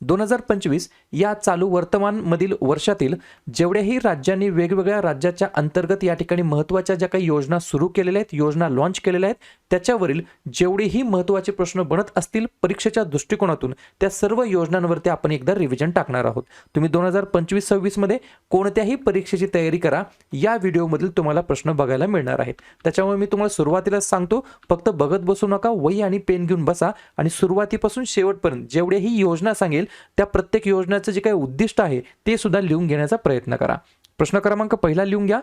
दोन हजार पंचवीस या चालू वर्तमानमधील वर्षातील जेवढ्याही राज्यांनी वेगवेगळ्या राज्याच्या अंतर्गत या ठिकाणी महत्त्वाच्या ज्या काही योजना सुरू केलेल्या आहेत योजना लॉन्च केलेल्या आहेत त्याच्यावरील जेवढेही महत्त्वाचे प्रश्न बनत असतील परीक्षेच्या दृष्टिकोनातून त्या सर्व योजनांवरती आपण एकदा रिव्हिजन टाकणार आहोत. तुम्ही दोन हजार पंचवीस सव्वीसमध्ये कोणत्याही परीक्षेची तयारी करा या व्हिडिओमधील तुम्हाला प्रश्न बघायला मिळणार आहेत. त्याच्यामुळे मी तुम्हाला सुरुवातीलाच सांगतो फक्त बघत बसू नका वही आणि पेन घेऊन बसा आणि सुरुवातीपासून शेवटपर्यंत जेवढ्याही योजना सांगेल त्या प्रत्येक योजनेचं जे काही उद्दिष्ट आहे ते सुद्धा लिहून घेण्याचा प्रयत्न करा. प्रश्न क्रमांक पहिला लिहून घ्या.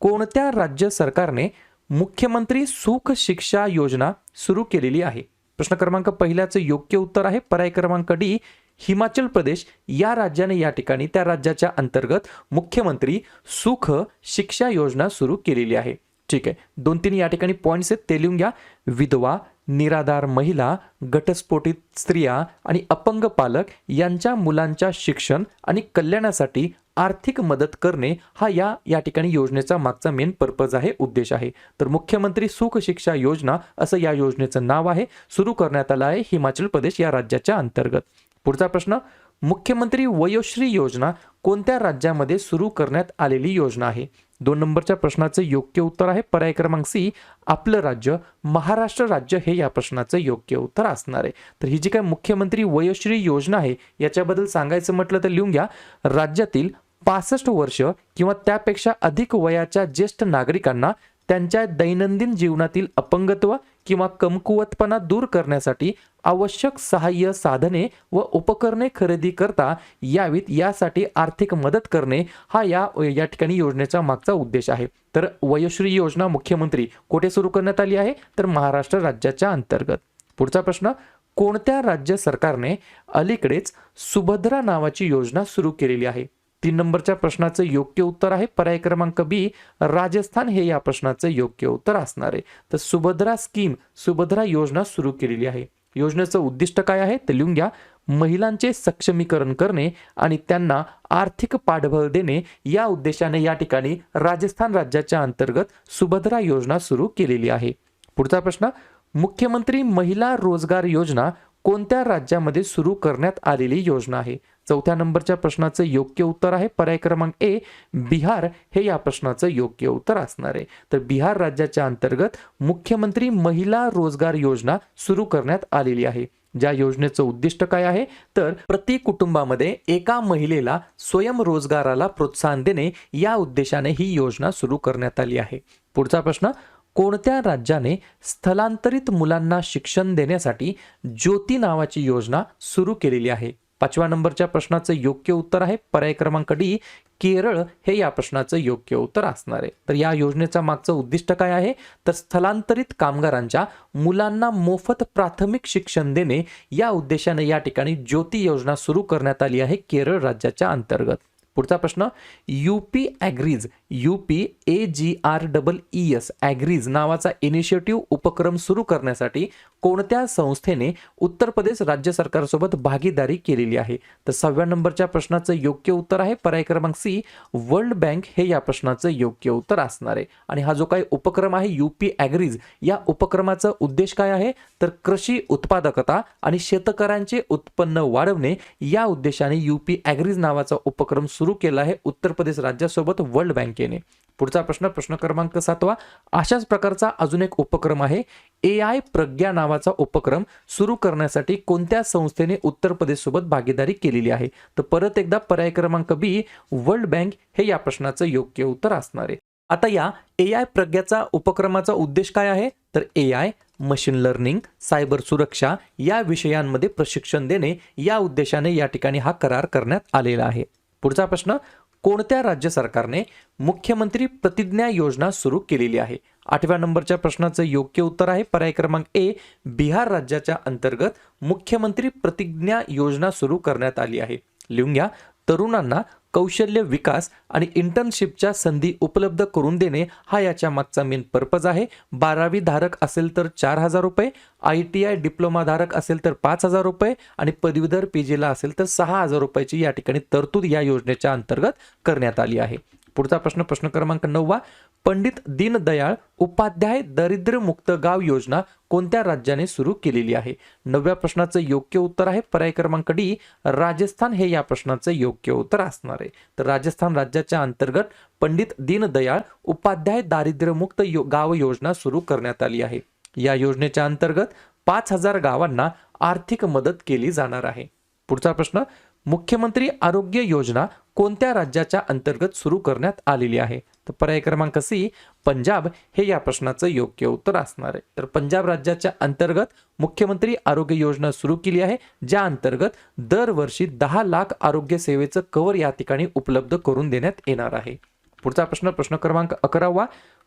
कोणत्या राज्य सरकारने मुख्यमंत्री सुख शिक्षा योजना सुरू केलेली आहे? प्रश्न क्रमांक पहिल्याचं योग्य उत्तर आहे. पर्याय क्रमांक डी हिमाचल प्रदेश. या राज्याने या ठिकाणी त्या राज्याच्या अंतर्गत मुख्यमंत्री सुख शिक्षा योजना सुरू केलेली आहे. ठीक आहे. दोन तीन या ठिकाणी पॉईंट्स आहेत ते लिहून घ्या. विधवा निराधार महिला घटस्फोटित स्त्रिया आणि अपंग पालक यांच्या मुलांच्या शिक्षण आणि कल्याणासाठी आर्थिक मदत करणे हा या या ठिकाणी योजनेचा मागचा मेन पर्पज आहे उद्देश आहे. तर मुख्यमंत्री सुख शिक्षा योजना असं या योजनेचं नाव आहे. सुरू करण्यात आलं आहे हिमाचल प्रदेश या राज्याच्या अंतर्गत. पुढचा प्रश्न मुख्यमंत्री वयोश्री योजना कोणत्या राज्यामध्ये सुरू करण्यात आलेली योजना आहे? दोन नंबरच्या प्रश्नाचं योग्य उत्तर आहे. पर्याय क्रमांक सी आपलं राज्य महाराष्ट्र राज्य हे या प्रश्नाचं योग्य उत्तर असणार आहे. तर ही जी काय मुख्यमंत्री वयोश्री योजना आहे याच्याबद्दल सांगायचं म्हटलं तर लिहून घ्या. राज्यातील पासष्ट वर्ष किंवा त्यापेक्षा अधिक वयाच्या ज्येष्ठ नागरिकांना त्यांच्या दैनंदिन जीवनातील अपंगत्व किंवा कमकुवतपणा दूर करण्यासाठी आवश्यक सहाय्य साधने व उपकरणे खरेदी करता यावीत यासाठी आर्थिक मदत करणे हा या या ठिकाणी योजनेचा मागचा उद्देश आहे. तर वयोश्री योजना मुख्यमंत्री कुठे सुरू करण्यात आली आहे? तर महाराष्ट्र राज्याच्या अंतर्गत. पुढचा प्रश्न कोणत्या राज्य सरकारने अलीकडेच सुभद्रा नावाची योजना सुरू केलेली आहे? तीन नंबरच्या प्रश्नाचं योग्य उत्तर आहे. पर्याय क्रमांक बी राजस्थान हे या प्रश्नाचं योग्य उत्तर असणार आहे. तर सुभद्रा स्कीम सुभद्रा योजना सुरू केलेली आहे. योजनेचं उद्दिष्ट काय आहे ते लिहून घ्या. महिलांचे सक्षमीकरण करणे आणि त्यांना आर्थिक पाठबळ देणे या उद्देशाने या ठिकाणी राजस्थान राज्याच्या अंतर्गत सुभद्रा योजना सुरू केलेली आहे. पुढचा प्रश्न मुख्यमंत्री महिला रोजगार योजना कोणत्या राज्यामध्ये सुरू करण्यात आलेली योजना आहे? चौथ्या नंबरच्या प्रश्नाचं योग्य उत्तर आहे. पर्याय क्रमांक ए बिहार हे या प्रश्नाचं योग्य उत्तर असणार आहे. तर बिहार राज्याच्या अंतर्गत मुख्यमंत्री महिला रोजगार योजना सुरू करण्यात आलेली आहे. ज्या योजनेचं उद्दिष्ट काय आहे? तर प्रति कुटुंबामध्ये एका महिलेला स्वयंरोजगाराला प्रोत्साहन देणे या उद्देशाने ही योजना सुरू करण्यात आली आहे. पुढचा प्रश्न कोणत्या राज्याने स्थलांतरित मुलांना शिक्षण देण्यासाठी ज्योती नावाची योजना सुरू केलेली आहे? पाचव्या नंबरच्या प्रश्नाचं योग्य उत्तर आहे. पर्याय क्रमांक डी केरळ हे या प्रश्नाचं योग्य उत्तर असणार आहे. तर या योजनेचा मागचं उद्दिष्ट काय आहे? तर स्थलांतरित कामगारांच्या मुलांना मोफत प्राथमिक शिक्षण देणे या उद्देशाने या ठिकाणी ज्योती योजना सुरू करण्यात आली आहे केरळ राज्याच्या अंतर्गत. पुढचा प्रश्न UP agrees UP A G R double E S agrees नावाचा इनिशिएटिव्ह उपक्रम सुरू करण्यासाठी कोणत्या संस्थेने उत्तर प्रदेश राज्य सरकारसोबत भागीदारी केलेली आहे? तर सहाव्या नंबरच्या प्रश्नाचं योग्य उत्तर आहे. पर्याय क्रमांक सी वर्ल्ड बँक हे या प्रश्नाचं योग्य उत्तर असणार आहे. आणि हा जो काही उपक्रम आहे यूपी ॲग्रीज या उपक्रमाचा उद्देश काय आहे? तर कृषी उत्पादकता आणि शेतकऱ्यांचे उत्पन्न वाढवणे या उद्देशाने यूपी ॲग्रीज नावाचा उपक्रम सुरू सुरू केला आहे उत्तर प्रदेश राज्यासोबत वर्ल्ड बँकेने. पुढचा प्रश्न प्रश्न क्रमांक सातवा. अशाच प्रकारचा अजून एक उपक्रम आहे. ए आय प्रज्ञा नावाचा उपक्रम सुरू करण्यासाठी कोणत्या संस्थेने उत्तर प्रदेशसोबत भागीदारी केलेली आहे? तर परत एकदा पर्याय क्रमांक बी वर्ल्ड बँक हे या प्रश्नाचं योग्य उत्तर असणार आहे. आता या ए आय प्रज्ञाचा उपक्रमाचा उद्देश काय आहे? तर A I machine learning cyber सुरक्षा या विषयांमध्ये प्रशिक्षण देणे या उद्देशाने या ठिकाणी हा करार करण्यात आलेला आहे. पुढचा प्रश्न कोणत्या राज्य सरकारने मुख्यमंत्री प्रतिज्ञा योजना सुरू केलेली आहे? आठव्या नंबरच्या प्रश्नाचं योग्य उत्तर आहे. पर्याय क्रमांक ए बिहार राज्याच्या अंतर्गत मुख्यमंत्री प्रतिज्ञा योजना सुरू करण्यात आली आहे. लिहून घ्या. तरुणांना कौशल्य विकास आणि इंटर्नशिपच्या संधी उपलब्ध करून देणे हा याच्या मागचा मेन पर्पज आहे. बारावी धारक असेल तर चार हजार रुपये आय टी आय डिप्लोमा धारक असेल तर पाच हजार रुपये आणि पदवीधर पी जीला असेल तर सहा हजार रुपयाची या ठिकाणी तरतूद या योजनेच्या अंतर्गत करण्यात आली आहे. पुढचा प्रश्न प्रश्न क्रमांक नववा पंडित दीनदयाळ उपाध्याय दरिद्रमुक्त गाव योजना कोणत्या राज्याने सुरू केलेली आहे? नवव्या प्रश्नाचं योग्य उत्तर आहे पर्याय क्रमांक डी. राजस्थान हे या प्रश्नाचं योग्य उत्तर असणार आहे. तर राजस्थान राज्याच्या अंतर्गत पंडित दीनदयाळ उपाध्याय दारिद्र्यमुक्त यो गाव योजना सुरू करण्यात आली आहे. या योजनेच्या अंतर्गत पाच हजार गावांना आर्थिक मदत केली जाणार आहे. पुढचा प्रश्न मुख्यमंत्री आरोग्य योजना कोणत्या राज्याच्या अंतर्गत सुरू करण्यात आलेली आहे? तर पर्याय क्रमांक सी पंजाब हे या प्रश्नाचं योग्य उत्तर असणार आहे. तर पंजाब राज्याच्या अंतर्गत मुख्यमंत्री आरोग्य योजना सुरू केली आहे ज्या अंतर्गत दरवर्षी दहा लाख आरोग्य सेवेचं कव्हर या ठिकाणी उपलब्ध करून देण्यात येणार आहे. पुढचा प्रश्न प्रश्न क्रमांक अकरावा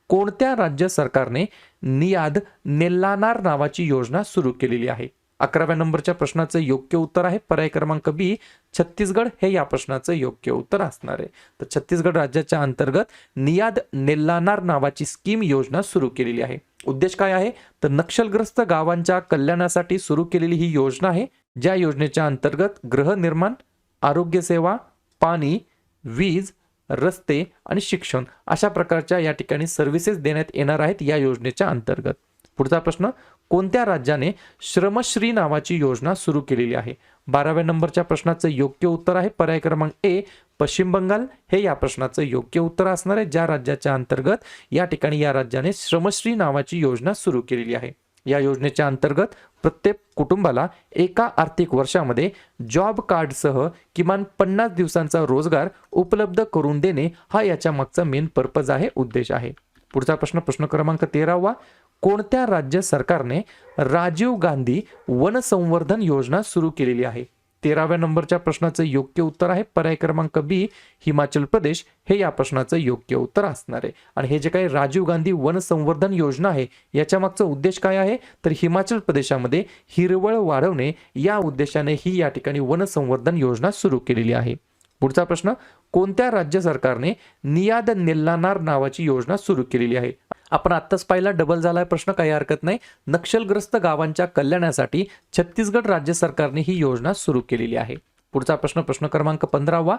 कोणत्या राज्य सरकारने नियाद नेल्लानार नावाची योजना सुरू केलेली आहे? अकराव्या नंबरच्या प्रश्नाचं योग्य उत्तर आहे. पर्याय क्रमांक बी छत्तीसगड हे या प्रश्नाचं योग्य उत्तर असणार आहे. तर छत्तीसगड राज्याच्या अंतर्गत नियाद नेल्लानार नावाची स्कीम योजना सुरू केलेली आहे. उद्देश काय आहे? तर नक्षलग्रस्त गावांच्या कल्याणासाठी सुरू केलेली ही योजना आहे. ज्या योजनेच्या अंतर्गत गृहनिर्माण आरोग्य सेवा पाणी वीज रस्ते आणि शिक्षण अशा प्रकारच्या या ठिकाणी सर्व्हिसेस देण्यात येणार आहेत या योजनेच्या अंतर्गत. पुढचा प्रश्न कोणत्या राज्याने श्रमश्री नावाची योजना सुरू केलेली आहे? बाराव्या नंबरच्या प्रश्नाचं योग्य उत्तर आहे पर्याय क्रमांक ए पश्चिम बंगाल. हे या प्रश्नाचं योग्य उत्तर असणार आहे ज्या राज्याच्या अंतर्गत या ठिकाणी या राज्याने श्रमश्री नावाची योजना सुरू केलेली आहे. या योजनेच्या अंतर्गत प्रत्येक कुटुंबाला एका आर्थिक वर्षामध्ये जॉब कार्डसह किमान पन्नास दिवसांचा रोजगार उपलब्ध करून देणे हा याच्या मागचा मेन पर्पज आहे उद्देश आहे. पुढचा प्रश्न प्रश्न क्रमांक तेरावा. कोणत्या राज्य सरकारने राजीव गांधी वन संवर्धन योजना सुरू केलेली आहे? तेराव्या नंबरच्या प्रश्नाचं योग्य उत्तर आहे. पर्याय क्रमांक बी हिमाचल प्रदेश. हे या प्रश्नाचं योग्य उत्तर असणार आहे. आणि हे जे काही राजीव गांधी वन संवर्धन योजना आहे याच्या मागचा उद्देश काय आहे? तर हिमाचल प्रदेशामध्ये हिरवळ वाढवणे या उद्देशाने ही या ठिकाणी वन संवर्धन योजना सुरू केलेली आहे. पुढचा प्रश्न कोणत्या राज्य सरकारने नियाद नेल्लानार नावाची योजना सुरू केलेली आहे? आपण आत्ताच पाहिला डबल झालाय प्रश्न काही हरकत नाही. नक्षलग्रस्त गावांच्या कल्याणासाठी छत्तीसगड राज्य सरकारने ही योजना सुरू केलेली आहे. पुढचा प्रश्न प्रश्न क्रमांक पंधरावा.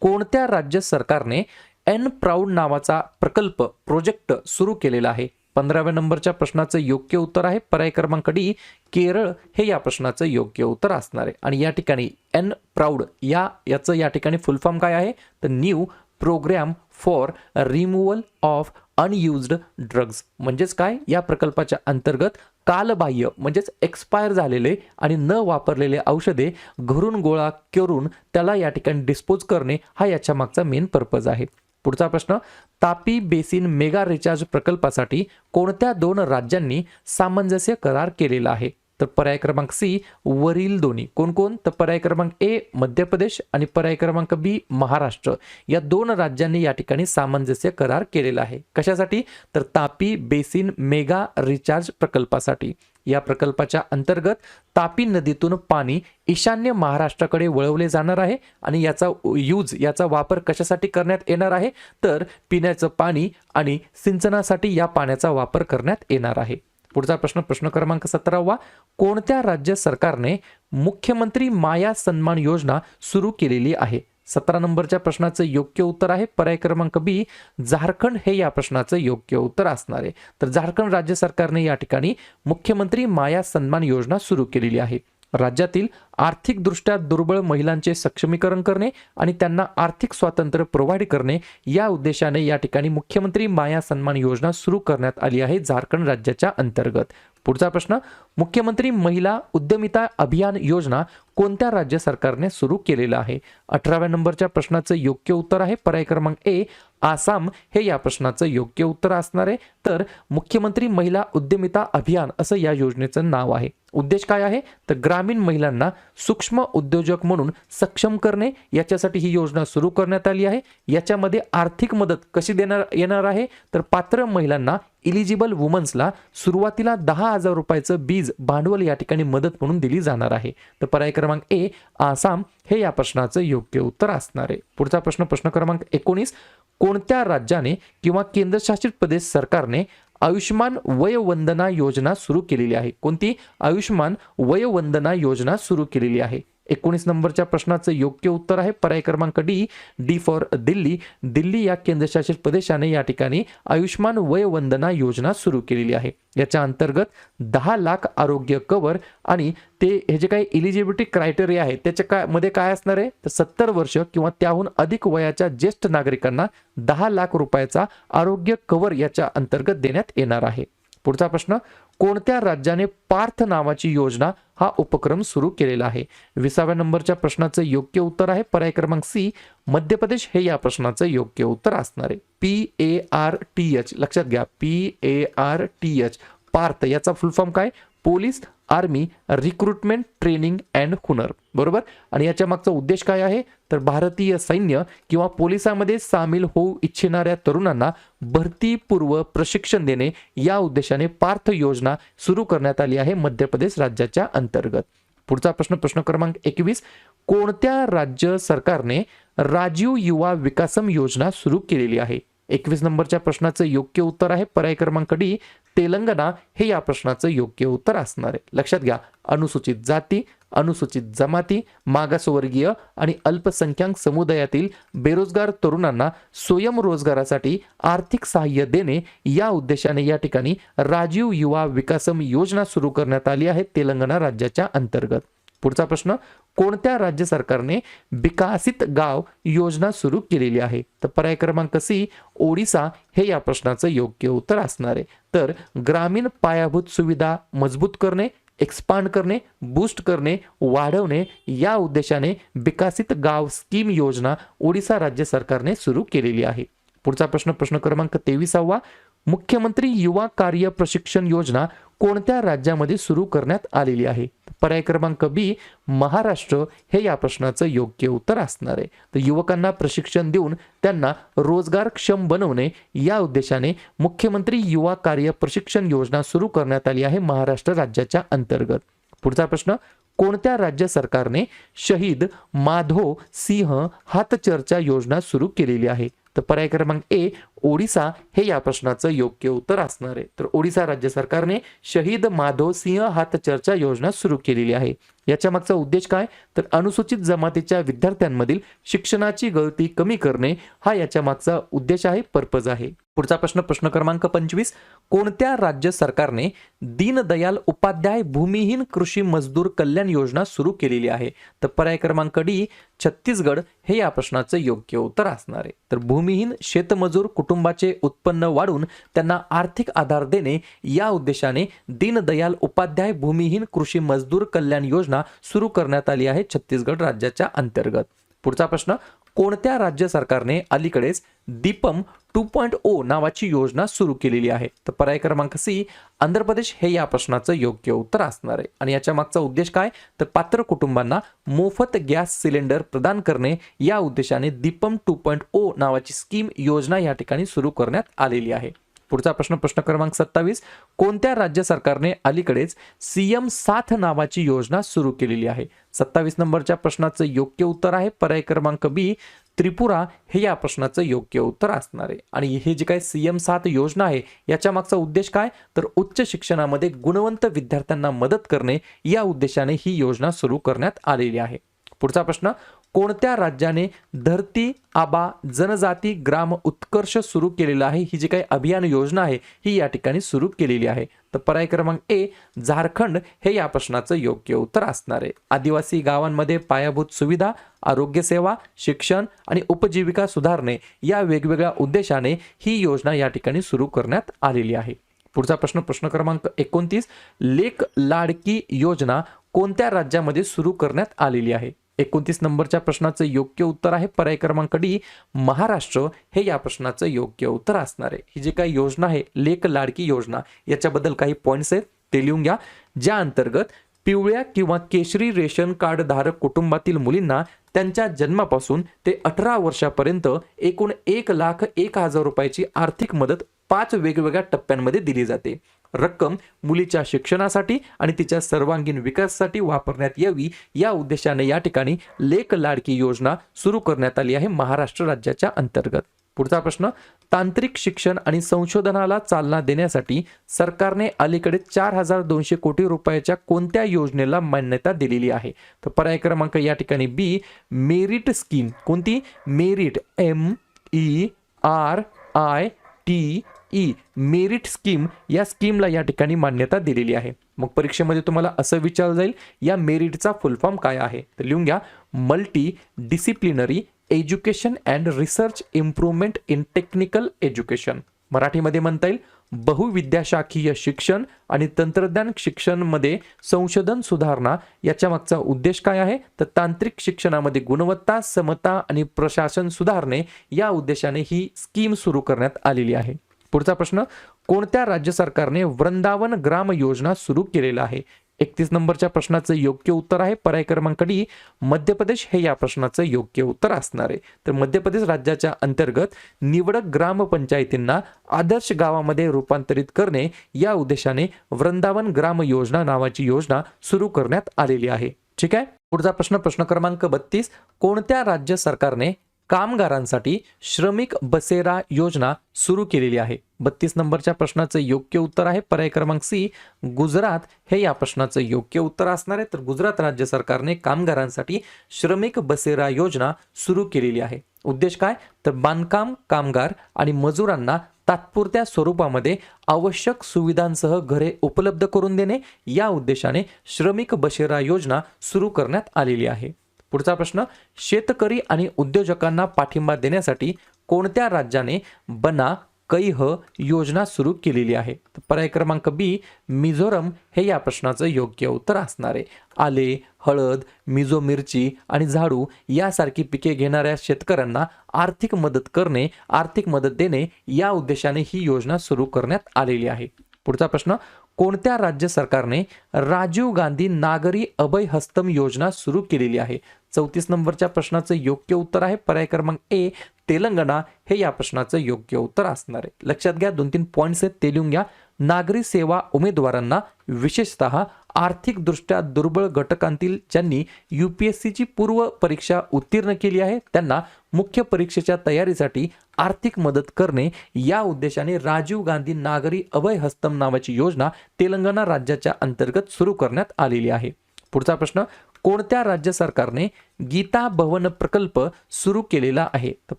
कोणत्या राज्य सरकारने एन प्राऊड नावाचा प्रकल्प प्रोजेक्ट सुरू केलेला आहे? पंधराव्या नंबरच्या प्रश्नाचं योग्य उत्तर आहे. पर्याय क्रमांक डी केरळ हे या प्रश्नाचं योग्य उत्तर असणार आहे. आणि या ठिकाणी एन प्राऊड या याचं या ठिकाणी फुल फॉर्म काय आहे? तर new program for removal of unused drugs म्हणजेच काय? या प्रकल्पाच्या अंतर्गत कालबाह्य म्हणजेच एक्सपायर झालेले आणि न वापरलेले औषधे घरून गोळा करून त्याला या ठिकाणी डिस्पोज करणे हा याच्या मागचा मेन पर्पज आहे. पुढचा प्रश्न तापी बेसिन मेगा रिचार्ज प्रकल्पासाठी कोणत्या दोन राज्यांनी सामंजस्य करार केलेला आहे? तर पर्याय क्रमांक सी वरील दोन्ही. कोण कोण तर पर्याय क्रमांक ए मध्य प्रदेश आणि पर्याय क्रमांक बी महाराष्ट्र. या दोन राज्यांनी या ठिकाणी सामंजस्य करार केलेला आहे. कशासाठी? तर तापी बेसिन मेगा रिचार्ज प्रकल्पासाठी. या प्रकल्पाच्या अंतर्गत तापी नदीतून पाणी ईशान्य महाराष्ट्राकडे वळवले जाणार आहे आणि याचा यूज याचा वापर कशासाठी करण्यात येणार आहे? तर पिण्याचं पाणी आणि सिंचनासाठी या पाण्याचा वापर करण्यात येणार आहे. पुढचा प्रश्न प्रश्न क्रमांक सतरावा. कोणत्या राज्य सरकारने मुख्यमंत्री माया सन्मान योजना सुरू केलेली आहे? सतरा नंबरच्या प्रश्नाचं योग्य उत्तर आहे. पर्याय क्रमांक बी झारखंड हे या प्रश्नाचं योग्य उत्तर असणार आहे. तर झारखंड राज्य सरकारने या ठिकाणी मुख्यमंत्री माया सन्मान योजना सुरू केलेली आहे. राज्यातील आर्थिकदृष्ट्या दुर्बळ महिलांचे सक्षमीकरण करणे आणि त्यांना आर्थिक स्वातंत्र्य प्रोव्हाइड करणे या उद्देशाने या ठिकाणी मुख्यमंत्री माया सन्मान योजना सुरू करण्यात आली आहे झारखंड राज्याच्या अंतर्गत. पुढचा प्रश्न मुख्यमंत्री महिला उद्यमिता अभियान योजना कोणत्या राज्य सरकारने सुरू केलेलं आहे? अठराव्या नंबरच्या प्रश्नाचं योग्य उत्तर आहे पर्याय क्रमांक ए आसाम. हे या प्रश्नाचं योग्य उत्तर असणार आहे. तर मुख्यमंत्री महिला उद्यमिता अभियान असं या योजनेचं नाव आहे. उद्देश काय आहे? तर ग्रामीण महिलांना सूक्ष्म उद्योजक म्हणून सक्षम करणे. याच्यासाठी ही योजना सुरू करण्यात आली आहे. याच्यामध्ये आर्थिक मदत कशी देणार येणार आहे? तर पात्र महिलांना इलिजिबल वुमन्सला सुरुवातीला दहा हजार रुपयाचं बीज भांडवल या ठिकाणी मदत म्हणून दिली जाणार आहे. तर पर्याय क्रमांक ए आसाम. हे या प्रश्नाचं योग्य उत्तर असणार आहे. पुढचा प्रश्न प्रश्न क्रमांक एकोणीस. कोणत्या राज्याने किंवा केंद्रशासित प्रदेश सरकारने आयुष्यमान वयवंदना योजना सुरू केलेली आहे? कोणती? आयुष्यमान वयवंदना योजना सुरू केलेली आहे. एकोणीस नंबरच्या प्रश्नाचं योग्य उत्तर आहे. पर्याय क्रमांक D D for Delhi. Delhi या केंद्रशासित प्रदेशाने या ठिकाणी आयुष्यमान वयवंदना योजना सुरू केलेली आहे. याच्या अंतर्गत दहा लाख आरोग्य कवर आणि ते हे जे काही इलिजिबिलिटी क्रायटेरिया आहे त्याच्या काय मध्ये काय असणार आहे? तर सत्तर वर्ष किंवा त्याहून अधिक वयाच्या ज्येष्ठ नागरिकांना दहा लाख रुपयाचा आरोग्य कवर याच्या अंतर्गत देण्यात येणार आहे. पुढचा प्रश्न कोणत्या राज्याने पार्थ नावाची योजना हा उपक्रम सुरू केलेला आहे. विसाव्या नंबरच्या प्रश्नाचं योग्य उत्तर आहे. पर्याय क्रमांक सी मध्य प्रदेश हे या प्रश्नाचं योग्य उत्तर असणार आहे. P A R T H लक्षात घ्या. P A R T H Parth याचा फुल फॉर्म काय? Police army recruitment training and हुनर. बरोबर? आणि याच्या मागचा उद्देश काय आहे? तर भारतीय सैन्य किंवा पोलिसामध्ये सामील होऊ इच्छिणाऱ्या तरुणांना भरतीपूर्व प्रशिक्षण देणे या उद्देशाने पार्थ योजना सुरू करण्यात आली आहे मध्य प्रदेश राज्याच्या अंतर्गत. पुढचा प्रश्न प्रश्न क्रमांक एकवीस. कोणत्या राज्य सरकारने राजीव युवा विकासम योजना सुरू केलेली आहे? एकवीस नंबरच्या प्रश्नाचं योग्य उत्तर आहे. पर्याय क्रमांक डी तेलंगणा हे या प्रश्नाचं योग्य उत्तर असणार आहे. लक्षात घ्या अनुसूचित जाती अनुसूचित जमाती मागासवर्गीय आणि अल्पसंख्याक समुदायातील बेरोजगार तरुणांना स्वयंरोजगारासाठी आर्थिक सहाय्य देणे या उद्देशाने या ठिकाणी राजीव युवा विकासम योजना सुरू करण्यात आली आहे तेलंगणा राज्याच्या अंतर्गत. पुढचा प्रश्न कोणत्या राज्य सरकारने विकासित गाव योजना सुरू केलेली आहे? तर पर्याय क्रमांक सी ओडिसा हे या प्रश्नाचं योग्य उत्तर असणार आहे. तर ग्रामीण पायाभूत सुविधा मजबूत करणे एक्सपांड करणे बूस्ट करणे वाढवणे या उद्देशाने विकासित गाव स्कीम योजना ओडिसा राज्य सरकारने सुरू केलेली आहे. पुढचा प्रश्न प्रश्न क्रमांक तेविसावा मुख्यमंत्री युवा कार्य प्रशिक्षण योजना कोणत्या राज्यामध्ये सुरू करण्यात आलेली आहे? पर्याय क्रमांक बी महाराष्ट्र हे या प्रश्नाचं योग्य उत्तर असणार आहे. तर युवकांना प्रशिक्षण देऊन त्यांना रोजगारक्षम बनवणे या उद्देशाने मुख्यमंत्री युवा कार्य प्रशिक्षण योजना सुरू करण्यात आली आहे महाराष्ट्र राज्याच्या अंतर्गत. पुढचा प्रश्न कोणत्या राज्य सरकारने शहीद माधो सिंह हातचर्चा योजना सुरू केलेली आहे? तर पर्याय क्रमांक ए ओडिसा हे या प्रश्नाचं योग्य उत्तर असणार आहे. तर ओडिसा राज्य सरकारने शहीद माधव सिंह हात चर्चा योजना सुरू केलेली आहे. याच्या मागचा उद्देश काय? तर अनुसूचित जमातीच्या विद्यार्थ्यांमधील शिक्षणाची गळती कमी करणे हा याच्या मागचा उद्देश आहे पर्पज आहे. पुढचा प्रश्न प्रश्न क्रमांक पंचवीस. कोणत्या राज्य सरकारने दीनदयाल उपाध्याय भूमिहीन कृषी मजदूर कल्याण योजना सुरू केलेली आहे? तर पर्याय क्रमांक डी छत्तीसगड. हे या प्रश्नाचं योग्य उत्तर असणार आहे. तर भूमिहीन शेतमजूर कुटुंबाचे उत्पन्न वाढून त्यांना आर्थिक आधार देणे या उद्देशाने दीनदयाल उपाध्याय भूमिहीन कृषी मजदूर कल्याण योजना सुरू करण्यात आली आहे छत्तीसगड राज्याच्या अंतर्गत. पुढचा प्रश्न कोणत्या राज्य सरकारने अलीकडेच दीपम टू पॉईंट ओ नावाची योजना सुरू केलेली आहे? तर पर्याय क्रमांक सी आंध्र प्रदेश हे या प्रश्नाचं योग्य उत्तर असणार आहे. आणि याच्या मागचा उद्देश काय? तर पात्र कुटुंबांना मोफत गॅस सिलेंडर प्रदान करणे या उद्देशाने दीपम टू पॉईंट ओ नावाची स्कीम योजना या ठिकाणी सुरू करण्यात आलेली आहे. पुढचा प्रश्न प्रश्न क्रमांक सत्तावीस. कोणत्या राज्य सरकारने अलीकडेच सीएम साथ नावाची योजना सुरू केलेली आहे? सत्तावीस नंबरच्या प्रश्नाचं योग्य उत्तर आहे. पर्याय क्रमांक बी त्रिपुरा हे या प्रश्नाचं योग्य उत्तर असणार आहे. आणि हे जे काय सीएम सात योजना आहे याच्या मागचा उद्देश काय? तर उच्च शिक्षणामध्ये गुणवंत विद्यार्थ्यांना मदत करणे या उद्देशाने ही योजना सुरू करण्यात आलेली आहे. पुढचा प्रश्न कोणत्या राज्याने धरती आबा जनजाती ग्राम उत्कर्ष सुरू केलेलं आहे? ही जी काही अभियान योजना आहे ही या ठिकाणी सुरू केलेली आहे. तर पर्याय क्रमांक ए झारखंड. हे या प्रश्नाचं योग्य उत्तर असणार आहे. आदिवासी गावांमध्ये पायाभूत सुविधा आरोग्यसेवा शिक्षण आणि उपजीविका सुधारणे या वेगवेगळ्या उद्देशाने ही योजना या ठिकाणी सुरू करण्यात आलेली आहे. पुढचा प्रश्न प्रश्न क्रमांक एकोणतीस. लेक लाडकी योजना कोणत्या राज्यामध्ये सुरू करण्यात आलेली आहे? एकोणतीस नंबरच्या प्रश्नाचं योग्य उत्तर आहे. पर्याय क्रमांक डी महाराष्ट्र हे या प्रश्नाचं योग्य उत्तर असणार आहे. ही जी काही योजना आहे लेख लाडकी योजना याच्याबद्दल काही पॉईंट्स आहेत ते लिहून घ्या. ज्या अंतर्गत पिवळ्या किंवा केशरी रेशन कार्ड धारक कुटुंबातील मुलींना त्यांच्या जन्मापासून ते अठरा वर्षापर्यंत एकूण एक लाख एक हजार रुपयाची आर्थिक मदत पाच वेगवेगळ्या टप्प्यांमध्ये दिली जाते. रक्कम मुलीच्या शिक्षणासाठी आणि तिच्या सर्वांगीण विकासासाठी वापरण्यात यावी या उद्देशाने या ठिकाणी लेख लाडकी योजना सुरू करण्यात आली आहे महाराष्ट्र राज्याच्या अंतर्गत. पुढचा प्रश्न तांत्रिक शिक्षण आणि संशोधनाला चालना देण्यासाठी सरकारने अलीकडे चार हजार दोनशे कोटी रुपयाच्या कोणत्या योजनेला मान्यता दिलेली आहे? तर पर्याय क्रमांक या ठिकाणी बी मेरिट स्कीम. कोणती? Merit M E R I T E merit scheme या स्कीमला या ठिकाणी मान्यता दिलेली आहे. मग परीक्षेमध्ये तुम्हाला असं विचारलं जाईल या मेरिटचा फुलफॉर्म काय आहे? तर लिहून घ्या multi disciplinary education and research improvement in technical education मराठीमध्ये म्हणता येईल बहुविद्याशाखीय शिक्षण आणि तंत्रज्ञान शिक्षणमध्ये संशोधन सुधारणा याच्या मागचा उद्देश काय आहे? तर तांत्रिक शिक्षणामध्ये गुणवत्ता समता आणि प्रशासन सुधारणे या उद्देशाने ही स्कीम सुरू करण्यात आलेली आहे. पुढचा प्रश्न कोणत्या राज्य सरकारने वृंदावन ग्राम योजना सुरू केलेला आहे? एकतीस नंबरच्या प्रश्नाचं योग्य उत्तर आहे. पर्याय क्रमांक डी मध्य प्रदेश हे या प्रश्नाचं योग्य उत्तर असणार आहे. तर मध्य प्रदेश राज्याच्या अंतर्गत निवडक ग्रामपंचायतींना आदर्श गावामध्ये रूपांतरित करणे या उद्देशाने वृंदावन ग्राम योजना नावाची योजना सुरू करण्यात आलेली आहे. ठीक आहे? पुढचा प्रश्न प्रश्न क्रमांक बत्तीस कोणत्या राज्य सरकारने कामगारांसाठी श्रमिक बसेरा योजना सुरू केलेली आहे. बत्तीस नंबरच्या प्रश्नाचं योग्य उत्तर आहे. पर्याय क्रमांक सी गुजरात. हे या प्रश्नाचं योग्य उत्तर असणार आहे. तर गुजरात राज्य सरकारने कामगारांसाठी श्रमिक बसेरा योजना सुरू केलेली आहे. उद्देश काय? तर बांधकाम कामगार आणि मजुरांना तात्पुरत्या स्वरूपामध्ये आवश्यक सुविधांसह घरे उपलब्ध करून देणे या उद्देशाने श्रमिक बसेरा योजना सुरू करण्यात आलेली आहे. पुढचा प्रश्न शेतकरी आणि उद्योजकांना पाठिंबा देण्यासाठी कोणत्या राज्याने बना कैह योजना सुरू केलेली आहे? तर पर्याय क्रमांक बी मिझोरम हे या प्रश्नाचं योग्य उत्तर असणार आहे. आले हळद मिझो मिरची आणि झाडू यासारखी पिके घेणाऱ्या शेतकऱ्यांना आर्थिक मदत करणे आर्थिक मदत देणे या उद्देशाने ही योजना सुरू करण्यात आलेली आहे. पुढचा प्रश्न कोणत्या राज्य सरकारने राजीव गांधी नागरी अभय हस्तम योजना सुरू केलेली आहे? चौतीस नंबरच्या प्रश्नाचं योग्य उत्तर आहे. पर्याय क्रमांक ए तेलंगणा. हे या प्रश्नाचं योग्य उत्तर असणार आहे. लक्षात घ्या दोन तीन पॉईंट्स आहेत ते लिहून घ्या. नागरी सेवा उमेदवारांना विशेषतः आर्थिकदृष्ट्या दुर्बळ घटकांतील ज्यांनी यू पी एस सीची पूर्व परीक्षा उत्तीर्ण केली आहे त्यांना मुख्य परीक्षेच्या तयारीसाठी आर्थिक मदत करणे या उद्देशाने राजीव गांधी नागरी अभय हस्तम नावाची योजना तेलंगणा राज्याच्या अंतर्गत सुरू करण्यात आलेली आहे. पुढचा प्रश्न कोणत्या राज्य सरकारने गीता भवन प्रकल्प सुरू केलेला आहे? तर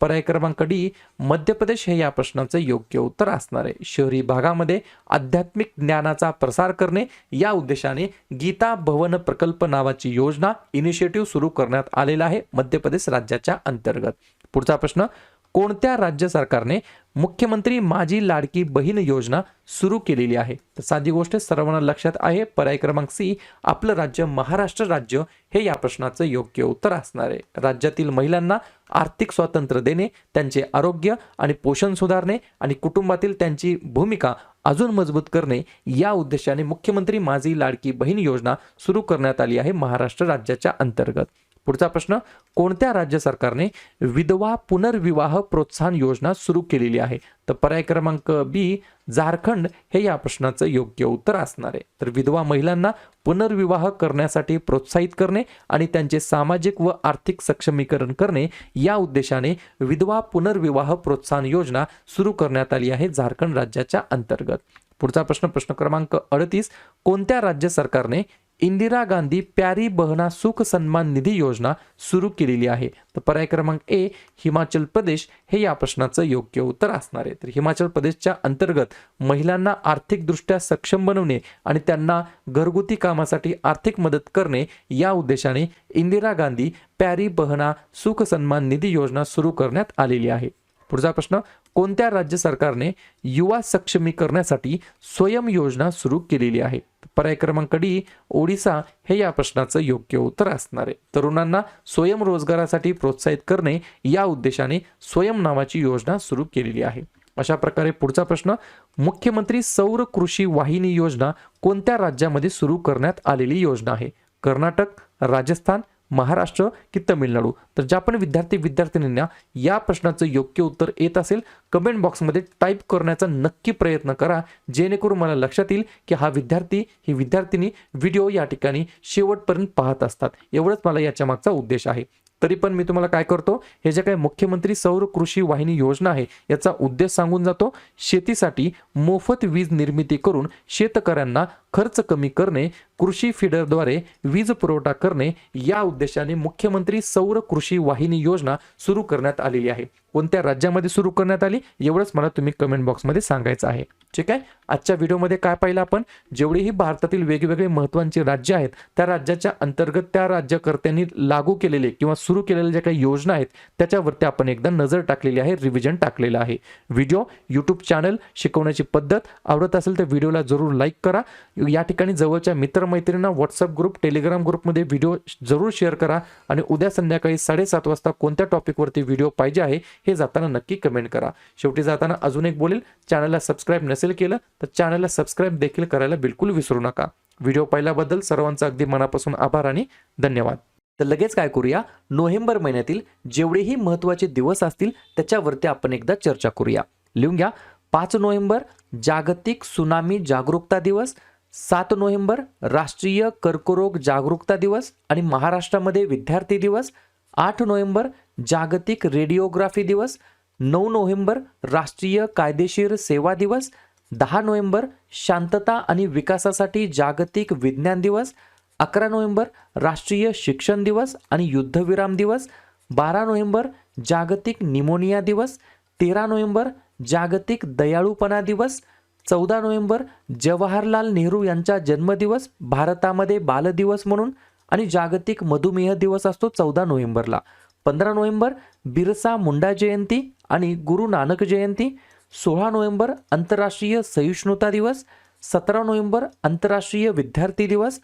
पर्याय क्रमांक डी मध्य प्रदेश हे या प्रश्नाचं योग्य उत्तर असणार आहे. शहरी भागामध्ये आध्यात्मिक ज्ञानाचा प्रसार करणे या उद्देशाने गीता भवन प्रकल्प नावाची योजना इनिशिएटिव्ह सुरू करण्यात आलेला आहे मध्य प्रदेश राज्याच्या अंतर्गत. पुढचा प्रश्न कोणत्या राज्य सरकारने मुख्यमंत्री माझी लाडकी बहीण योजना सुरू केलेली आहे? तर साधी गोष्ट सर्वांना लक्षात आहे पर्याय क्रमांक सी आपलं राज्य महाराष्ट्र राज्य हे या प्रश्नाचं योग्य उत्तर असणार आहे. राज्यातील महिलांना आर्थिक स्वातंत्र्य देणे त्यांचे आरोग्य आणि पोषण सुधारणे आणि कुटुंबातील त्यांची भूमिका अजून मजबूत करणे या उद्देशाने मुख्यमंत्री माझी लाडकी बहीण योजना सुरू करण्यात आली आहे महाराष्ट्र राज्याच्या अंतर्गत. पुढचा प्रश्न कोणत्या राज्य सरकारने विधवा पुनर्विवाह प्रोत्साहन योजना सुरू केलेली आहे? तर पर्याय क्रमांक बी झारखंड हे या प्रश्नाचं योग्य उत्तर असणार आहे. तर विधवा महिलांना पुनर्विवाह करण्यासाठी प्रोत्साहित करणे आणि त्यांचे सामाजिक व आर्थिक सक्षमीकरण करणे या उद्देशाने विधवा पुनर्विवाह प्रोत्साहन योजना सुरू करण्यात आली आहे झारखंड राज्याच्या अंतर्गत. पुढचा प्रश्न प्रश्न क्रमांक अडतीस कोणत्या राज्य सरकारने इंदिरा गांधी प्यारी बहना सुख सन्मान निधी योजना सुरू केलेली आहे. तर पर्याय क्रमांक ए हिमाचल प्रदेश हे या प्रश्नाचं योग्य उत्तर असणार आहे. तर हिमाचल प्रदेशच्या अंतर्गत महिलांना आर्थिकदृष्ट्या सक्षम बनवणे आणि त्यांना घरगुती कामासाठी आर्थिक मदत करणे या उद्देशाने इंदिरा गांधी प्यारी बहना सुख सन्मान निधी योजना सुरू करण्यात आलेली आहे. पुढचा प्रश्न कोणत्या राज्य सरकारने युवा सक्षमीकरणासाठी स्वयं योजना सुरू केलेली आहे? पर्याय क्रमांक डी ओडिसा हे या प्रश्नाचं योग्य उत्तर असणार आहे. तरुणांना स्वयंरोजगारासाठी प्रोत्साहित करणे या उद्देशाने स्वयं नावाची योजना सुरू केलेली आहे. अशा प्रकारे पुढचा प्रश्न मुख्यमंत्री सौर कृषी वाहिनी योजना कोणत्या राज्यामध्ये सुरू करण्यात आलेली योजना आहे? कर्नाटक राजस्थान महाराष्ट्र की तमिळनाडू. तर ज्या पण विद्यार्थी विद्यार्थिनींना या प्रश्नाचं योग्य उत्तर येत असेल कमेंट बॉक्समध्ये टाईप करण्याचा नक्की प्रयत्न करा. जेणेकरून मला लक्षात येईल की हा विद्यार्थी ही विद्यार्थिनी व्हिडिओ या ठिकाणी शेवटपर्यंत पाहत असतात. एवढंच मला याच्या मागचा उद्देश आहे. तरी पण मी तुम्हाला काय करतो हे जे काही मुख्यमंत्री सौर कृषी वाहिनी योजना आहे याचा उद्देश सांगून जातो शेतीसाठी मोफत वीज निर्मिती करून शेतकऱ्यांना खर्च कमी करणे कृषी फिडरद्वारे वीज पुरवठा करणे या उद्देशाने मुख्यमंत्री सौर कृषी वाहिनी योजना सुरू करण्यात आलेली आहे. कोणत्या राज्यामध्ये सुरू करण्यात आली? एवढंच मला तुम्ही कमेंट बॉक्समध्ये सांगायचं आहे. ठीक आहे? आजच्या व्हिडिओमध्ये काय पाहिलं आपण? जेवढेही भारतातील वेगवेगळे महत्त्वाचे राज्य आहेत त्या राज्याच्या अंतर्गत त्या राज्यकर्त्यांनी लागू केलेले किंवा सुरू केलेल्या ज्या काही योजना आहेत त्याच्यावरती आपण एकदा नजर टाकलेली आहे रिव्हिजन टाकलेलं आहे. व्हिडिओ यूट्यूब चॅनल शिकवण्याची पद्धत आवडत असेल तर व्हिडिओला जरूर लाईक करा. या ठिकाणी जवळच्या मित्रमैत्रिणींना व्हॉट्सअप ग्रुप टेलिग्राम ग्रुपमध्ये व्हिडिओ जरूर शेअर करा आणि उद्या संध्याकाळी साडेसात वाजता कोणत्या टॉपिकवरती व्हिडिओ पाहिजे आहे हे जाताना नक्की कमेंट करा. शेवटी जाताना अजून एक बोलेल चॅनलला सबस्क्राईब नसेल केलं तर चॅनलला सबस्क्राईब देखील करायला बिलकुल विसरू नका. व्हिडिओ पाहिल्याबद्दल सर्वांचा अगदी मनापासून आभार आणि धन्यवाद. तर लगेच काय करूया नोव्हेंबर महिन्यातील जेवढेही महत्त्वाचे दिवस असतील त्याच्यावरती आपण एकदा चर्चा करूया. लिहून घ्या पाच नोव्हेंबर जागतिक सुनामी जागरूकता दिवस सात नोव्हेंबर राष्ट्रीय कर्करोग जागरूकता दिवस आणि महाराष्ट्रामध्ये विद्यार्थी दिवस. आठ नोव्हेंबर जागतिक रेडिओग्राफी दिवस. नऊ नोव्हेंबर राष्ट्रीय कायदेशीर सेवा दिवस. दहा नोव्हेंबर शांतता आणि विकासासाठी जागतिक विज्ञान दिवस. अकरा नोव्हेंबर राष्ट्रीय शिक्षण दिवस आणि युद्धविराम दिवस. बारा नोव्हेंबर जागतिक निमोनिया दिवस. तेरा नोव्हेंबर जागतिक दयाळूपणा दिवस. चौदा नोव्हेंबर जवाहरलाल नेहरू यांचा जन्मदिवस भारतामध्ये बालदिवस म्हणून आणि जागतिक मधुमेह दिवस असतो चौदा नोव्हेंबरला. पंधरा नोव्हेंबर बिरसा मुंडा जयंती आणि गुरु नानक जयंती. सोळा नोव्हेंबर आंतरराष्ट्रीय सहिष्णुता दिवस. सतरा नोव्हेंबर आंतरराष्ट्रीय विद्यार्थी दिवस.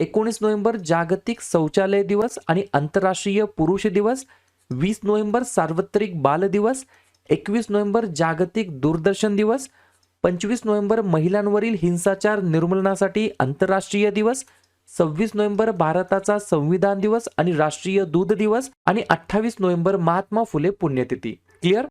एकोणीस नोव्हेंबर जागतिक शौचालय दिवस आणि आंतरराष्ट्रीय पुरुष दिवस. वीस नोव्हेंबर सार्वत्रिक बाल दिवस. एकवीस नोव्हेंबर जागतिक दूरदर्शन दिवस. पंचवीस नोव्हेंबर महिलांवरील हिंसाचार निर्मूलनासाठी आंतरराष्ट्रीय दिवस सव्वीस नोव्हेंबर भारताचा संविधान दिवस आणि राष्ट्रीय दूध दिवस आणि अठ्ठावीस नोव्हेंबर महात्मा फुले पुण्यतिथी. क्लिअर?